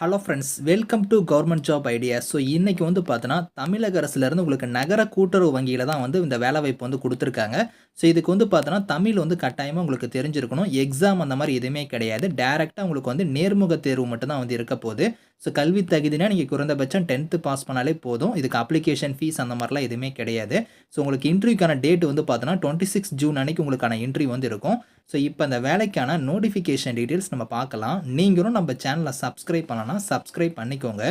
Hello friends welcome to government job idea so இன்றைக்கி வந்து பார்த்தோன்னா தமிழக அரசுலேருந்து உங்களுக்கு நகர கூட்டுறவு வங்கியில் தான் வந்து இந்த வேலைவாய்ப்பு வந்து கொடுத்துருக்காங்க. ஸோ இதுக்கு வந்து பார்த்தோன்னா தமிழ் வந்து கட்டாயமாக உங்களுக்கு தெரிஞ்சிருக்கணும். எக்ஸாம் அந்த மாதிரி எதுவுமே கிடையாது. டேரெக்டாக உங்களுக்கு வந்து நேர்முக தேர்வு மட்டும்தான் வந்து இருக்க போகுது. ஸோ கல்வி தகுதினா நீங்கள் குறைந்தபட்சம் டென்த்து பாஸ் பண்ணாலே போதும். இதுக்கு அப்ளிகேஷன் ஃபீஸ் அந்த மாதிரிலாம் எதுவுமே கிடையாது. ஸோ உங்களுக்கு இன்டர்வியூக்கான டேட் வந்து பார்த்தோன்னா டுவெண்ட்டி சிக்ஸ் ஜூன் அன்னைக்கு உங்களுக்கான இன்டர்வியூ வந்து இருக்கும். ஸோ இப்போ அந்த வேலைக்கான நோட்டிஃபிகேஷன் டீட்டெயில்ஸ் நம்ம பார்க்கலாம். நீங்களும் நம்ம சேனலை சப்ஸ்கிரைப் பண்ணலாம் சப்ஸ்கிரைப் பண்ணிக்கோங்க.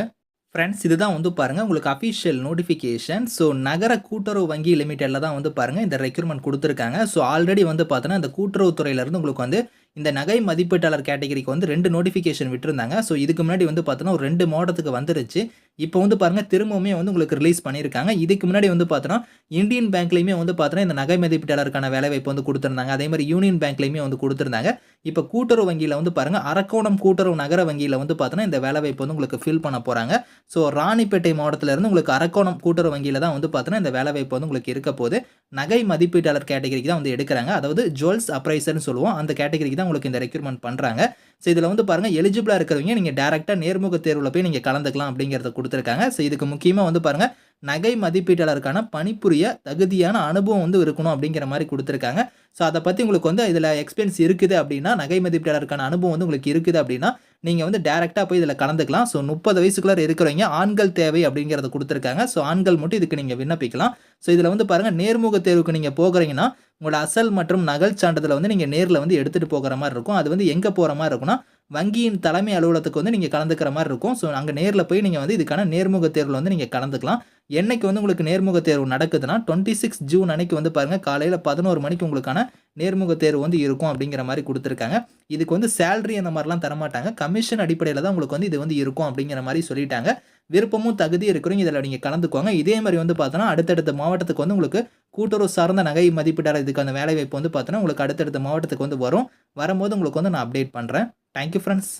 ஃப்ரெண்ட்ஸ் இதுதான் வந்து பாருங்கள் உங்களுக்கு அஃபிஷியல் நோட்டிஃபிகேஷன் ஸோ நகர கூட்டுறவு வங்கி லிமிட்டெடில் தான் வந்து பாருங்கள் இந்த ரெக்யூர்மெண்ட் கொடுத்துருக்காங்க. ஸோ ஆல்ரெடி வந்து பார்த்தோன்னா இந்த கூட்டுறவுத்துறையிலேருந்து உங்களுக்கு வந்து இந்த நகை மதிப்பீட்டாளர் கேட்டகரிக்கு வந்து ரெண்டு நோட்டிஃபிகேஷன் விட்டுருந்தாங்க. ஸோ இதுக்கு முன்னாடி வந்து பார்த்தோன்னா ஒரு ரெண்டு மாவட்டத்துக்கு வந்துருச்சு. இப்போ வந்து பாருங்கள் திரும்பவுமே வந்து உங்களுக்கு ரிலீஸ் பண்ணியிருக்காங்க. இதுக்கு முன்னாடி வந்து பார்த்தோன்னா இந்தியன் பேங்க்லேயுமே வந்து பார்த்தோன்னா இந்த நகை மதிப்பீட்டாளருக்கான வேலைவாய்ப்பு வந்து கொடுத்துருந்தாங்க. அதே மாதிரி யூனியன் பேங்க்லேயுமே வந்து கொடுத்துருந்தாங்க. இப்போ கூட்டுறவு வங்கியில் வந்து பாருங்கள் அரக்கோணம் கூட்டுறவு நகர வங்கியில் வந்து பார்த்தோன்னா இந்த வேலைவாய்ப்பு வந்து உங்களுக்கு ஃபில் பண்ண போகிறாங்க ஸோ ராணிப்பேட்டை மாவட்டத்திலேருந்து உங்களுக்கு அரக்கோணம் கூட்டுறவு வங்கியில் தான் வந்து பார்த்தோன்னா இந்த வேலைவாய்ப்பு வந்து உங்களுக்கு இருக்க போது நகை மதிப்பீட்டாளர் கேட்டகரிக்கு தான் வந்து எடுக்கிறாங்க. அதாவது ஜுவல்ஸ் அப்ரைசர்னு சொல்லுவோம். அந்த கேட்டகரிக்கு தான் உங்களுக்கு இந்த ரெக்யூர்மெண்ட் பண்ணுறாங்க ஸோ இதில் வந்து பாருங்கள் எலிஜிபிளாக இருக்கிறவங்க நீங்கள் டேரெக்டாக நேர்முக தேர்வில் போய் நீங்கள் கலந்துக்கலாம் அப்படிங்கிறத கொடுத்துருக்காங்க. ஸோ இதுக்கு முக்கியமாக வந்து பாருங்கள் நகை மதிப்பீட்டாளருக்கான பணிபுரிய தகுதியான அனுபவம் வந்து இருக்கணும் அப்படிங்கிற மாதிரி கொடுத்துருக்காங்க. ஸோ அதை பற்றி உங்களுக்கு வந்து இதில் எக்ஸ்பீரியன்ஸ் இருக்குது அப்படின்னா நகை மதிப்பீட்டாளருக்கான அனுபவம் வந்து உங்களுக்கு இருக்குது அப்படின்னா நீங்கள் வந்து டேரெக்டாக போய் இதில் கலந்துக்கலாம். ஸோ முப்பது வயசுக்குள்ளே இருக்கிறவங்க ஆண்கள் தேவை அப்படிங்கிறத கொடுத்துருக்காங்க. ஸோ ஆண்கள் மட்டும் இதுக்கு நீங்கள் விண்ணப்பிக்கலாம். ஸோ இதில் வந்து பாருங்கள் நேர்முக தேர்வுக்கு நீங்கள் போகிறீங்கன்னா உங்களோட அசல் மற்றும் நகல் சான்றிதழை வந்து நீங்கள் நேரில் வந்து எடுத்துகிட்டு போகிற மாதிரி இருக்கும். அது வந்து எங்கே போகிற மாதிரி இருக்கும்னா வங்கியின் தலைமை அலுவலகத்துக்கு வந்து நீங்கள் கலந்துக்கிற மாதிரி இருக்கும். ஸோ அங்கே நேரில் போய் நீங்கள் வந்து இதுக்கான நேர்முக தேர்வில் வந்து நீங்கள் கலந்துக்கலாம். என்னைக்கு வந்து உங்களுக்கு நேர்முக தேர்வு நடக்குதுன்னா டுவெண்ட்டி சிக்ஸ் ஜூன் அன்னைக்கு வந்து பாருங்கள் காலையில் பதினோரு மணிக்கு உங்களுக்கான நேர்முக தேர்வு வந்து இருக்கும் அப்படிங்கிற மாதிரி கொடுத்துருக்காங்க. இதுக்கு வந்து சேலரி அந்த மாதிரிலாம் தரமாட்டாங்க. கமிஷன் அடிப்படையில் தான் உங்களுக்கு வந்து இது வந்து இருக்கும் அப்படிங்கிற மாதிரி சொல்லிட்டாங்க. விருப்பமும் தகுதி இருக்கிறவங்க இதில் நீங்கள் கலந்துக்குவாங்க இதே மாதிரி வந்து பார்த்தோன்னா அடுத்தடுத்த மாவட்டத்துக்கு வந்து உங்களுக்கு கூட்டுறவு சார்ந்த நகை மதிப்பீட்டாளர் இதுக்கு அந்த வந்து பார்த்தோன்னா உங்களுக்கு அடுத்தடுத்த மாவட்டத்துக்கு வந்து வரும். வரும்போது உங்களுக்கு வந்து நான் அப்டேட் பண்ணுறேன் தேங்க்யூ ஃப்ரெண்ட்ஸ்